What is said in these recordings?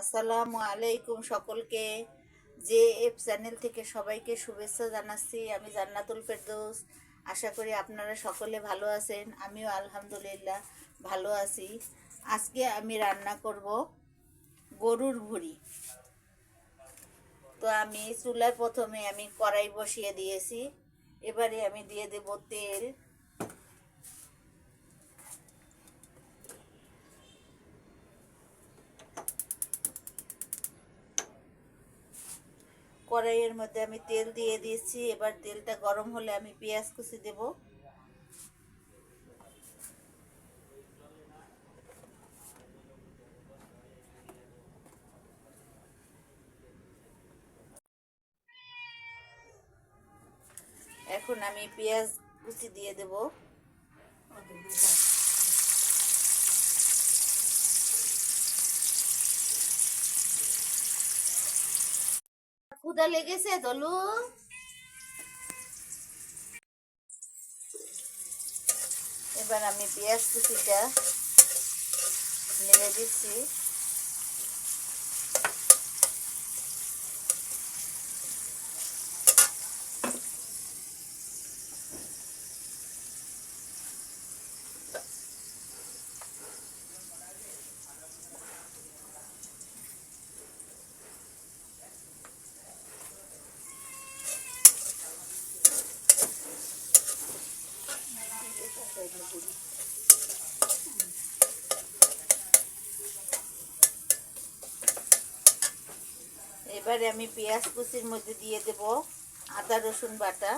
আসসালামু আলাইকুম সকলকে। জে এফ চ্যানেল থেকে সবাইকে শুভেচ্ছা জানাচ্ছি। আমি জান্নাতুল ফেরদৌস। আশা করি আপনারা সকলে ভালো আছেন। আমিও আলহামদুলিল্লাহ ভালো আছি। আজকে আমি রান্না করব গরুর ভুড়ি। তো আমি চুলার প্রথমে আমি কড়াই বসিয়ে দিয়েছি। এবারে আমি দিয়ে দেব তেল। কড়াইয়ের মধ্যে আমি তেল দিয়ে দিয়েছি। এবার তেলটা গরম হলে আমি পেঁয়াজ কুচি দেব। এখন আমি পেঁয়াজ কুচি দিয়ে দেব। ক্ষুদা লেগেছে দলু এবার আমি পেঁয়াজ কুচিটা নেড়ে দিচ্ছি এবারে আমি পেঁয়াজ কুচির মধ্যে দিয়ে দেব আদা, রসুন বাটা।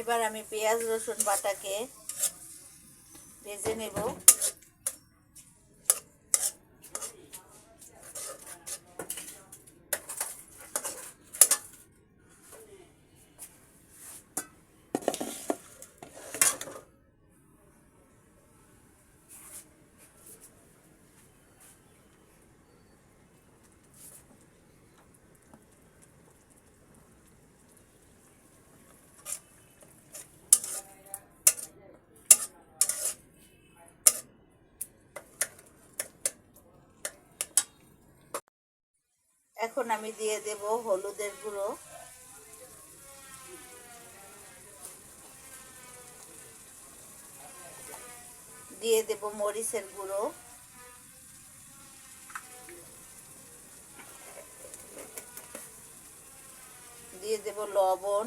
এবার আমি পেঁয়াজ, রসুন বাটাকে ভেজে নেব। এখন আমি দিয়ে দেব হলুদের গুঁড়ো। দিয়ে দেব মরিচের গুঁড়ো। দিয়ে দেব লবণ।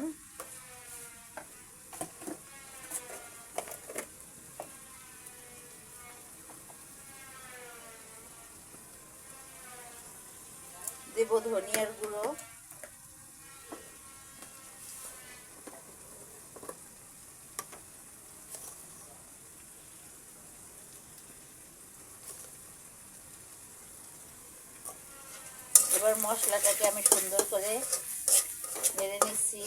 ধনিয়ার গুঁড়ো। এবার মশলাটাকে আমি সুন্দর করে নেড়ে নিচ্ছি।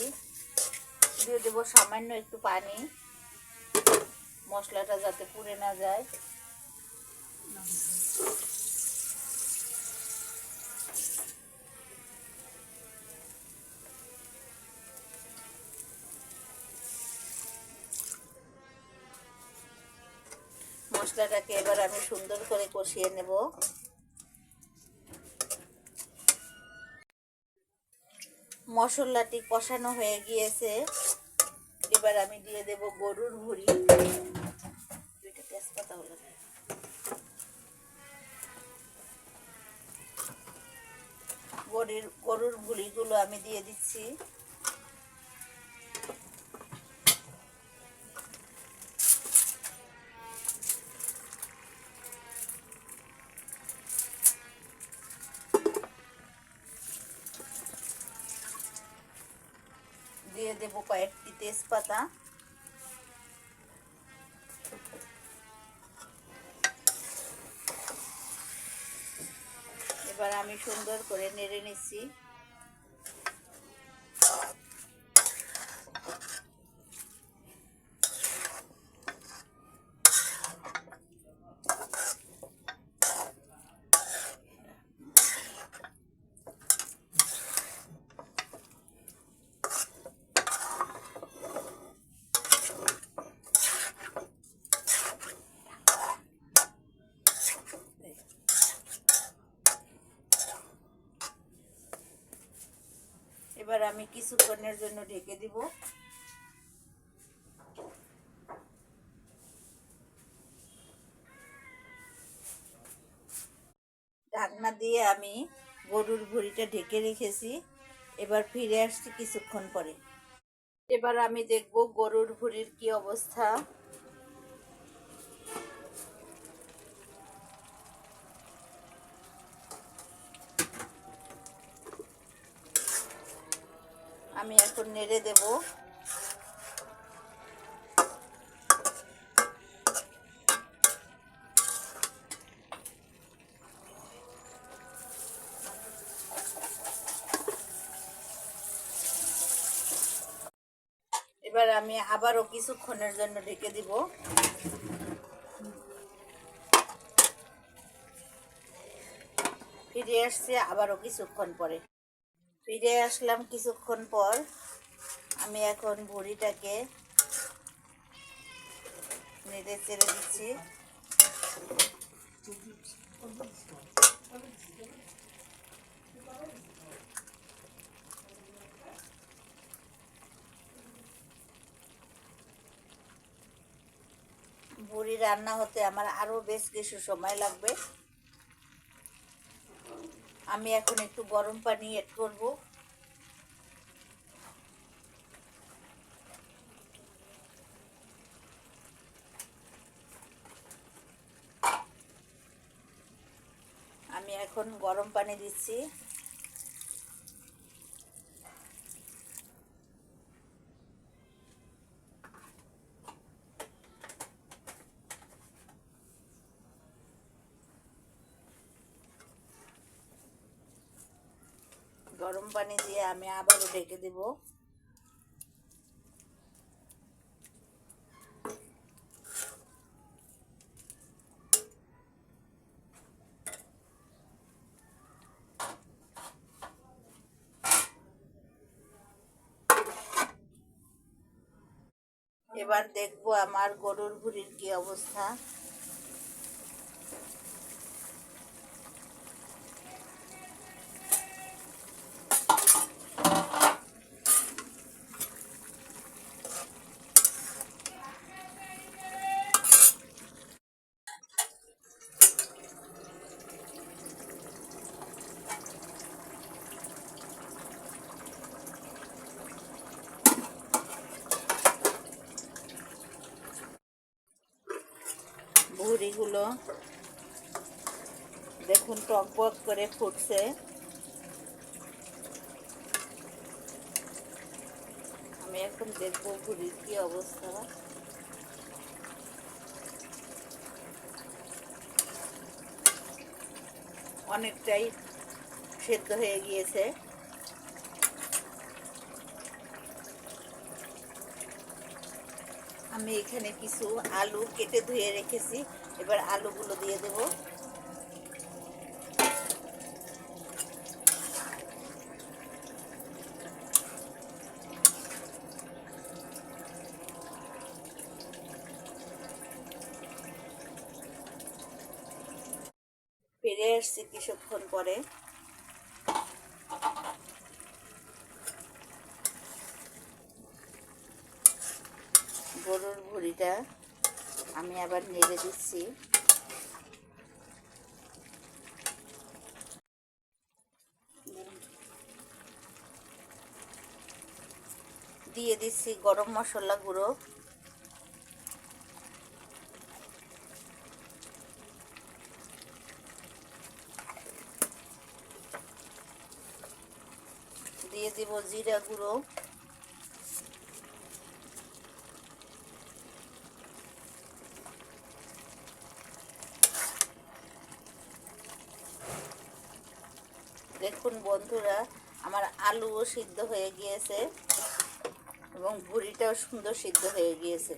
দিয়ে দেবো সামান্য একটু পানি। মশলাটা যাতে পুড়ে না যায়। মশলাটাকে এবার আমি সুন্দর করে কষিয়ে নেব। মশলাটি কষানো হয়ে গিয়েছে। এবার আমি দিয়ে দেব গরুর ভুড়ি। দুইটা তেজপাতা হলো। গরুর গরুর ভুড়িগুলো আমি দিয়ে দিচ্ছি। তেজপাতা এবার আমি সুন্দর করে নেড়ে নিচ্ছি। এবার আমি কিছুক্ষণের জন্য ঢেকে দিব। ঢাকনা দিয়ে আমি গরুর ভুঁড়িটা ঢেকে রেখেছি। এবার ফিরে আসছি কিছুক্ষণ পরে। এবার আমি দেখব গরুর ভুঁড়ির কি অবস্থা। এখন নেড়ে দেব। এবার আমি আবারও কিছুক্ষণের জন্য ঢেকে দিব। ফিরে আসছে আবারও কিছুক্ষণ পরে। ফিরে আসলাম কিছুক্ষণ পর। আমি এখন ভুড়িটাকে নেড়ে চেড়ে দিচ্ছি। ভুড়ি রান্না হতে আমার আরও বেশ কিছু সময় লাগবে। আমি এখন একটু গরম পানি এড করব। আমি এখন গরম পানি দিচ্ছি। গরম পানি দিয়ে আমি আবারও ঢেকে দেব এবার দেখব আমার গরুর ভুঁড়ির কি অবস্থা। ভুড়িগুলো দেখুন টক বক করে ফুটছে। আমি এখন দেখব ভুড়ির কি অবস্থা। অনেকটাই সেদ্ধ হয়ে গিয়েছে। আমি এখানে কিছু আলু কেটে ধুয়ে রেখেছি। এবার আলুগুলো দিয়ে দেব। ফিরে আসছি কিছুক্ষণ পরে। গরুর ভুড়িটা আমি আবার নেড়ে দিচ্ছি। দিয়ে দিচ্ছি গরম মশলা গুঁড়ো। দিয়ে দিব জিরা গুঁড়ো দেখুন বন্ধুরা, আমার আলুও সিদ্ধ হয়ে গিয়েছে এবং ভুড়িটাও সুন্দর সিদ্ধ হয়ে গিয়েছে।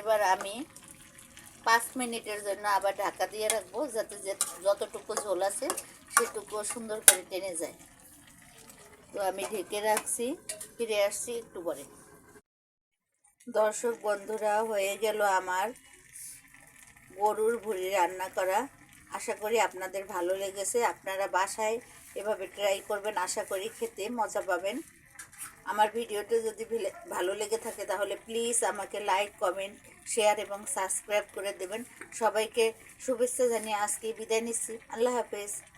এবার আমি পাঁচ মিনিটের জন্য আবার ঢাকা দিয়ে রাখব, যাতে যতটুকু ঝোল আছে সেটুকু সুন্দর করে টেনে যায়। তো আমি ঢেকে রাখছি, ফিরে আসছি একটু পরে। দর্শক বন্ধুরা, হয়ে গেল আমার গরুর ভুড়ি রান্না করা। আশা করি আপনাদের ভালো লেগেছে। আপনারা বাসায় এভাবে ট্রাই করবেন, আশা করি খেতে মজা পাবেন। আমার ভিডিওটি যদি ভিলে- লেগে থাকে তাহলে প্লিজ আমাকে লাইক কমেন্ট শেয়ার এবং সাবস্ক্রাইব করে দেবেন। সবাইকে শুভেচ্ছা জানিয়ে আজকে বিদায় নিচ্ছি। আল্লাহ হাফেজ।